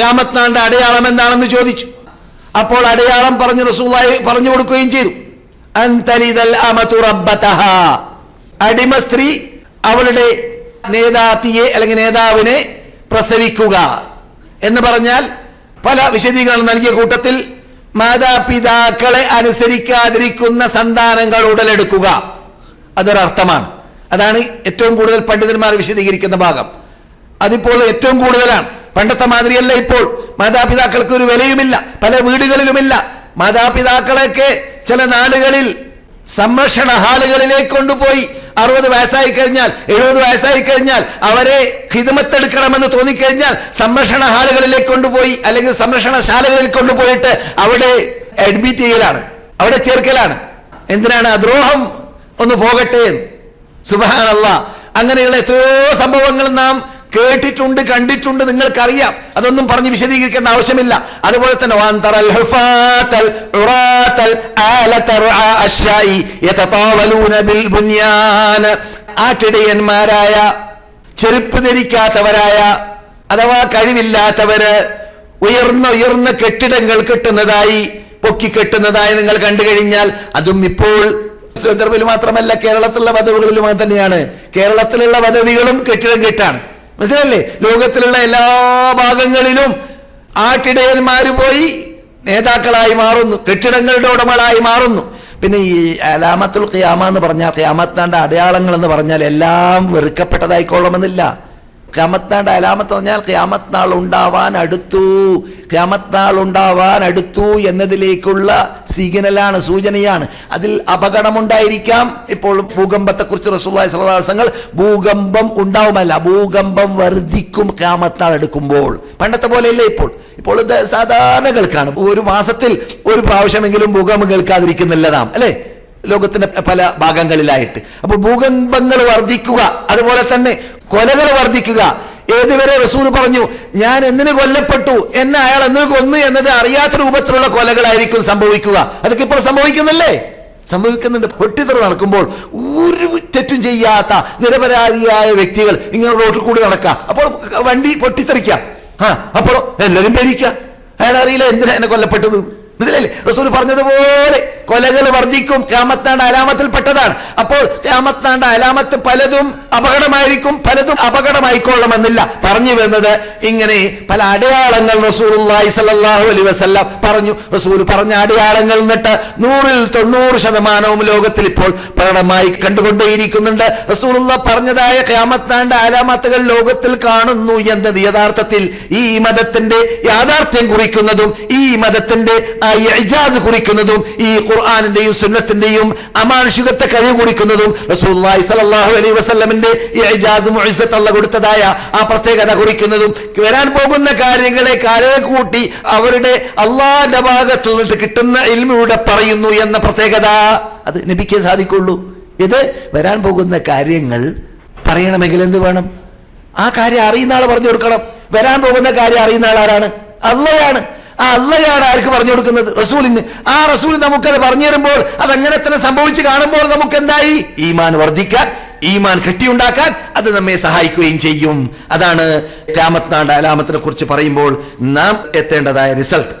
രാമത്നാണ്ട് അടയാളം എന്താണെന്ന് ചോദിച്ചു. അപ്പോൾ അടയാളം പറഞ്ഞു റസൂലായി പറഞ്ഞു കൊടുക്കുകയും ചെയ്തു. അടിമ സ്ത്രീ അവളുടെ നേതാത്തിയെ അല്ലെങ്കിൽ നേതാവിനെ പ്രസവിക്കുക എന്ന് പറഞ്ഞാൽ പല വിശദീകരണം നൽകിയ കൂട്ടത്തിൽ മാതാപിതാക്കളെ അനുസരിക്കാതിരിക്കുന്ന സന്താനങ്ങൾ ഉടലെടുക്കുക. അതൊരർത്ഥമാണ് അതാണ് ഏറ്റവും കൂടുതൽ പണ്ഡിതന്മാർ വിശദീകരിക്കുന്ന ഭാഗം. അതിപ്പോൾ ഏറ്റവും കൂടുതലാണ്. പണ്ടത്തെ മാതിരിയല്ല ഇപ്പോൾ. മാതാപിതാക്കൾക്ക് ഒരു വിലയുമില്ല. പല വീടുകളിലുമില്ല. മാതാപിതാക്കളെയൊക്കെ ചില നാടുകളിൽ സംരക്ഷണ ഹാളുകളിലേക്ക് കൊണ്ടുപോയി അറുപത് വയസ്സായി കഴിഞ്ഞാൽ എഴുപത് വയസ്സായി കഴിഞ്ഞാൽ അവരെ ഹിതമത്തെടുക്കണമെന്ന് തോന്നിക്കഴിഞ്ഞാൽ സംരക്ഷണ ഹാളുകളിലേക്ക് കൊണ്ടുപോയി അല്ലെങ്കിൽ സംരക്ഷണ ശാലകളിൽ കൊണ്ടുപോയിട്ട് അവിടെ അഡ്മിറ്റ് ചെയ്യലാണ്. അവിടെ ചേർക്കലാണ്. എന്തിനാണ്? അദ്രോഹം ഒന്ന് പോകട്ടെ സുബാനല്ല അങ്ങനെയുള്ള എത്രയോ സംഭവങ്ങൾ നാം കേട്ടിട്ടുണ്ട് കണ്ടിട്ടുണ്ട് നിങ്ങൾക്കറിയാം. അതൊന്നും പറഞ്ഞ് വിശദീകരിക്കേണ്ട ആവശ്യമില്ല. അതുപോലെ തന്നെ ആട്ടിടയന്മാരായ ചെരുപ്പ് ധരിക്കാത്തവരായ അഥവാ കഴിവില്ലാത്തവര് ഉയർന്ന ഉയർന്ന കെട്ടിടങ്ങൾ കെട്ടുന്നതായി പൊക്കി കെട്ടുന്നതായി നിങ്ങൾ കണ്ടു കഴിഞ്ഞാൽ അതും ഇപ്പോൾ സന്ദർഭത്തിൽ മാത്രമല്ല കേരളത്തിലുള്ള പദവികളിലും തന്നെയാണ്. കേരളത്തിലുള്ള പദവികളും കെട്ടിടം കെട്ടാണ്. മനസ്സിലല്ലേ ലോകത്തിലുള്ള എല്ലാ ഭാഗങ്ങളിലും ആട്ടിടയന്മാര് പോയി നേതാക്കളായി മാറുന്നു കെട്ടിടങ്ങളുടെ ഉടമകളായി മാറുന്നു. പിന്നെ ഈ അലാമത്തുൽ ഖിയാമ എന്ന് പറഞ്ഞാൽ ഖിയാമത്താണ്ട് അടയാളങ്ങൾ എന്ന് പറഞ്ഞാൽ എല്ലാം വെറുക്കപ്പെട്ടതായിക്കൊള്ളണമെന്നില്ല. ഖിയാമത്താണ്ട് അലാമത്ത് പറഞ്ഞാൽ ഖിയാമത്ത് നാൾ ഉണ്ടാവാൻ അടുത്തു. ഖിയാമത്ത് നാൾ ഉണ്ടാവാൻ അടുത്തു എന്നതിലേക്കുള്ള സിഗ്നലാണ് സൂചനയാണ്. അതിൽ അപകടമുണ്ടായിരിക്കാം. ഇപ്പോൾ ഭൂകമ്പത്തെക്കുറിച്ച് റസൂല്ലായി സലഹാസങ്ങൾ ഭൂകമ്പം ഉണ്ടാവുമല്ല. ഭൂകമ്പം വർദ്ധിക്കും ഖിയാമത്ത് നാൾ എടുക്കുമ്പോൾ. പണ്ടത്തെ പോലെയല്ലേ ഇപ്പോൾ. ഇപ്പോൾ ഇത് സാധാരണ കേൾക്കാണ്. ഒരു മാസത്തിൽ ഒരു പ്രാവശ്യമെങ്കിലും ഭൂകമ്പം കേൾക്കാതിരിക്കുന്നില്ല നാം അല്ലേ? ലോകത്തിന്റെ പല ഭാഗങ്ങളിലായിട്ട്. അപ്പോൾ ഭൂകമ്പങ്ങൾ വർദ്ധിക്കുക അതുപോലെ തന്നെ കൊലകൾ വർദ്ധിക്കുക. ഏതുവരെ റസൂൽ പറഞ്ഞു ഞാൻ എന്തിനു കൊല്ലപ്പെട്ടു? എന്നെ അയാൾ എന്തിനു കൊന്നു എന്നത് അറിയാത്ത രൂപത്തിലുള്ള കൊലകളായിരിക്കും സംഭവിക്കുക. അതൊക്കെ ഇപ്പോൾ സംഭവിക്കുന്നല്ലേ? സംഭവിക്കുന്നുണ്ട്. പൊട്ടിത്തറ നടക്കുമ്പോൾ ഒരു തെറ്റും ചെയ്യാത്ത നിരപരാധിയായ വ്യക്തികൾ ഇങ്ങനെ റോഡിൽ കൂടി നടക്കുക. അപ്പോൾ വണ്ടി പൊട്ടിത്തെറിക്കാം ആ അപ്പോൾ എല്ലാവരും പേരിക്കുക അയാൾ അറിയില്ല എന്തിനാ എന്നെ കൊല്ലപ്പെട്ടത്? മനസ്സിലല്ലേ റസൂൽ പറഞ്ഞതുപോലെ കൊലകൾ വർദ്ധിക്കും. ക്യാമത്താണ്ട് അലാമത്തിൽപ്പെട്ടതാണ്. അപ്പോൾ ക്യാമത്താണ്ട് അലാമത്ത് പലതും അപകടമായിരിക്കും പലതും അപകടമായിക്കൊള്ളണമെന്നില്ല. പറഞ്ഞു വരുന്നത് ഇങ്ങനെ പല അടയാളങ്ങൾ റസൂലുള്ളാഹി സലാഹു അലൈഹി വസല്ലം പറഞ്ഞു. റസൂൽ പറഞ്ഞ അടയാളങ്ങൾ എന്നിട്ട് നൂറിൽ തൊണ്ണൂറ് ശതമാനവും ലോകത്തിൽ ഇപ്പോൾ പ്രകടമായി കണ്ടുകൊണ്ടേയിരിക്കുന്നുണ്ട്. റസൂൽ പറഞ്ഞതായ ക്യാമത്താണ്ട് അലാമത്തുകൾ ലോകത്തിൽ കാണുന്നു എന്നത് യഥാർത്ഥത്തിൽ ഈ മതത്തിന്റെ യാഥാർത്ഥ്യം കുറിക്കുന്നതും ഈ മതത്തിന്റെ കുറിക്കുന്നതും ഈ ഖുർആാനിന്റെയും സുന്നത്തിന്റെയും അമാനുഷികത്തെ കഴിവ് കുടിക്കുന്നതും റസൂലുള്ളാഹി സ്വല്ലല്ലാഹു അലൈഹി വസ്ലമിന്റെ മുഇസ്സത്ത് കൊടുത്തതായ ആ പ്രത്യേകത കുറിക്കുന്നതും വരാൻ പോകുന്ന കാര്യങ്ങളെ കാലേ കൂട്ടി അവരുടെ അള്ളാന്റെ ഭാഗത്തു നിന്നിട്ട് കിട്ടുന്ന ഇൽമിലൂടെ പറയുന്നു എന്ന പ്രത്യേകത അത് നബിക്കേ സാധിക്കുള്ളൂ. ഇത് വരാൻ പോകുന്ന കാര്യങ്ങൾ പറയണമെങ്കിൽ എന്ത് വേണം? ആ കാര്യം അറിയുന്ന ആൾ പറഞ്ഞു കൊടുക്കണം. വരാൻ പോകുന്ന കാര്യം അറിയുന്ന ആൾ ആരാണ് അള്ളയാണ്. ആ അള്ളയാണ് ആർക്ക് പറഞ്ഞു കൊടുക്കുന്നത്? റസൂലിന്. ആ റസൂൽ നമുക്കത് പറഞ്ഞു തരുമ്പോൾ അതങ്ങനെ തന്നെ സംഭവിച്ച് കാണുമ്പോൾ നമുക്ക് എന്തായി ഈമാൻ വർദ്ധിക്കാൻ ഈമാൻ കെട്ടിയുണ്ടാക്കാൻ അത് നമ്മെ സഹായിക്കുകയും ചെയ്യും. അതാണ് രാമത്നാണ്ട് അലാമത്തിനെ കുറിച്ച് പറയുമ്പോൾ നാം എത്തേണ്ടതായ റിസൾട്ട്.